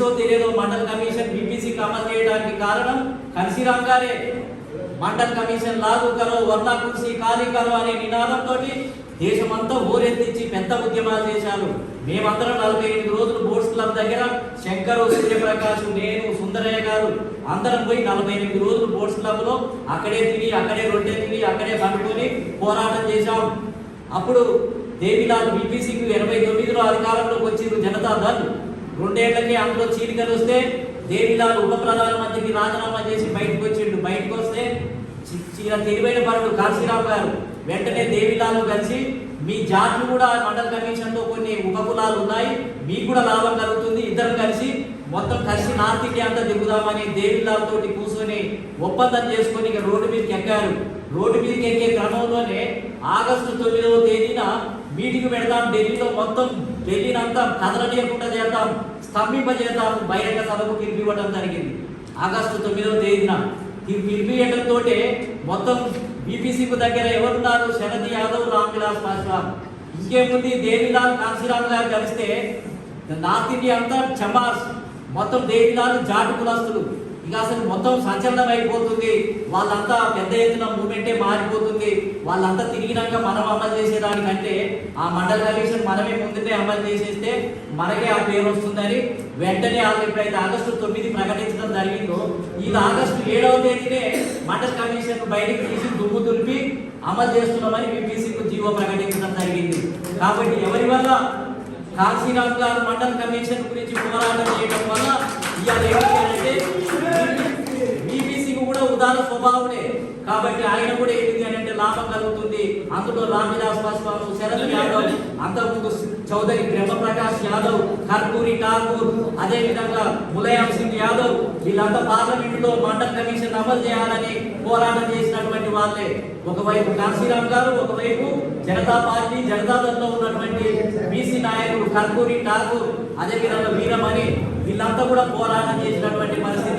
తెలుసో తెలియదో మండల్ కమిషన్ బీపీసీకి అమలు చేయడానికి కారణం కన్సీరామ్ గారే. మండల్ కమిషన్ లాగు కరో వర్ణ కుర్సీ ఖాళీ కరో అనే నినాదంతో దేశమంతా ఊరెత్తించి పెద్ద ఉద్యమాలు చేశారు. మేమందరం నలభై ఎనిమిది రోజులు బోర్డ్స్ క్లబ్ దగ్గర శంకరు సూర్యప్రకాష్ నేను సుందరయ్య గారు అందరం పోయి నలభై ఎనిమిది రోజులు బోర్డ్స్ క్లబ్లో అక్కడే తిని అక్కడే రొట్టె తిని అక్కడే పండుకొని పోరాటం చేశాం. అప్పుడు దేవిలాల్ బీపీసీకి ఎనభై తొమ్మిదిలో అధికారంలోకి వచ్చింది జనతా దళ్. రెండేళ్ళకి అందులో చీలికలు వస్తే దేవిలాల్ ఉప ప్రధానమంత్రికి రాజీనామా చేసి బయటకు వచ్చిండు. బయటకు వస్తే తెలివైన పరుడు కాశీరావు గారు వెంటనే దేవిలాల్ కలిసి మీ జాతులు కూడా మండల కమిషన్లో కొన్ని ఉపకులాలు ఉన్నాయి. మీకు కూడా లాభం కలుగుతుంది. ఇద్దరు కలిసి మొత్తం కలిసి నార్త్ ఇండియా అంతా దిగుదామని దేవిలాల్ తోటి కూర్చొని ఒప్పందం చేసుకొని ఇక రోడ్డు మీదకి ఎక్కారు. రోడ్డు మీదకి ఎక్కే క్రమంలోనే ఆగస్టు తొమ్మిదవ తేదీన మీటింగ్ పెడతాం ఢిల్లీలో మొత్తం ఢిల్లీని అంతా కదలనీయకుండా చేద్దాం స్తంభింపజేద్దాం బహిరంగ సభకు పిలిపివ్వడం జరిగింది. ఆగస్టు తొమ్మిదవ తేదీన ఈ పిలిపియడంతో మొత్తం బీపీసీకు దగ్గర ఎవరున్నారు? శరద్ యాదవ్ రామ్ విలాస్ పాస్వాన్ ఇంకేముంది? దేవిలాల్ కాశీరామ్ గారు కలిస్తే నార్త్ ఇండియా అంతా చమాస్. మొత్తం దేవిలాల్ జాటు కులస్తులు. ఇక అసలు మొత్తం సంచలనం అయిపోతుంది. వాళ్ళంతా పెద్ద ఎత్తున మూమెంటే మారిపోతుంది. వాళ్ళంతా తిరిగినాక మనం అమలు చేసేదానికంటే ఆ మండల కమిషన్ మనమే ముందునే అమలు చేసేస్తే మనకే ఆ పేరు వస్తుందని వెంటనే వాళ్ళు ఎప్పుడైతే ఆగస్టు తొమ్మిది ప్రకటించడం జరిగిందో ఇది ఆగస్టు ఏడవ తేదీనే మండల కమిషన్ బయటకు తీసి దుమ్ము దులిపి అమలు చేస్తున్నామని బీపీసీకు జీవో ప్రకటించడం జరిగింది. కాబట్టి ఎవరి వల్ల? కాశీరామ్ గారు మండల కమిషన్ గురించి పోరాటం చేయడం వల్ల ఇవాళ ఏమిటి అంటే బీబీసీకి కూడా ఉదాహరణ స్వభావమే. కాబట్టి ఆయన కూడా లాభం కలుగుతుంది. అందులో రామిదాస్ పాస్వాన్ శరత్ యాదవ్ అంతకుముందు చౌదరి బ్రహ్మప్రకాష్ యాదవ్ కర్పూరి ఠాకూర్ అదే విధంగా ములాయం సింగ్ యాదవ్ వీళ్ళంతా పార్లమెంట్లో మండల్ కమిషన్ అమలు చేయాలని పోరాటం చేసినటువంటి వాళ్ళే. ఒకవైపు కాశీరామ్ గారు ఒకవైపు జనతా పార్టీ జనతాదళ్ ఉన్నటువంటి బీసీ నాయకుడు కర్పూరి ఠాకూర్ అదే విధంగా వీరమణి వీళ్ళంతా కూడా పోరాటం చేసినటువంటి పరిస్థితి.